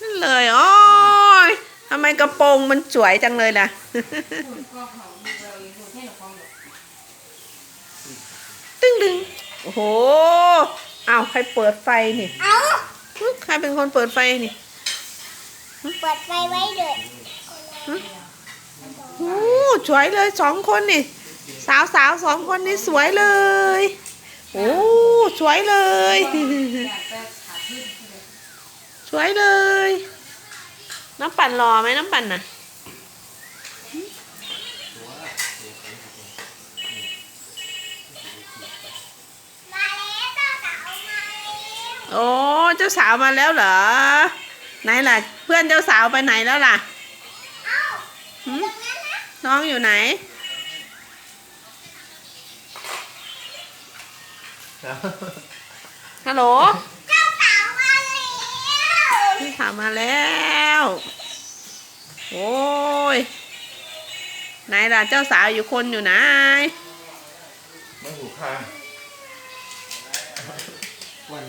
นั่นเลยโอ้ยทำไมกระโปรงมันสวยจังเลยล่ะหุ่นก็เขาดูเราอยู่หุ่นให้หนูฟังอยู่ตึ้งดึงโอ้โหอ้าวใครเปิดไฟนี่เอาหึใครเป็นคนเปิดไฟนี่เปิดไฟไว้เด็ดโอ้สวยเลยสองคนนี่ สาวสาวสองคนนี่สวยเลย โอ้สวยเลย วยเลย น้ำปั่นรอไหมน้ำปั่นน่ะมาแล้วเจ้าสาวมาแล้วโอ้เจ้าสาวมาแล้วเหรอ ไหนล่ะ เพื่อนเจ้าสาวไปไหนแล้วล่ะเอ้าหึตรงนั้นนะน้องอยู่ไหนฮัลโหล ค่ะมาแล้ว โอ้ยไหนล่ะเจ้าสาวอยู่คนอยู่นะไม่หูค่ะวัน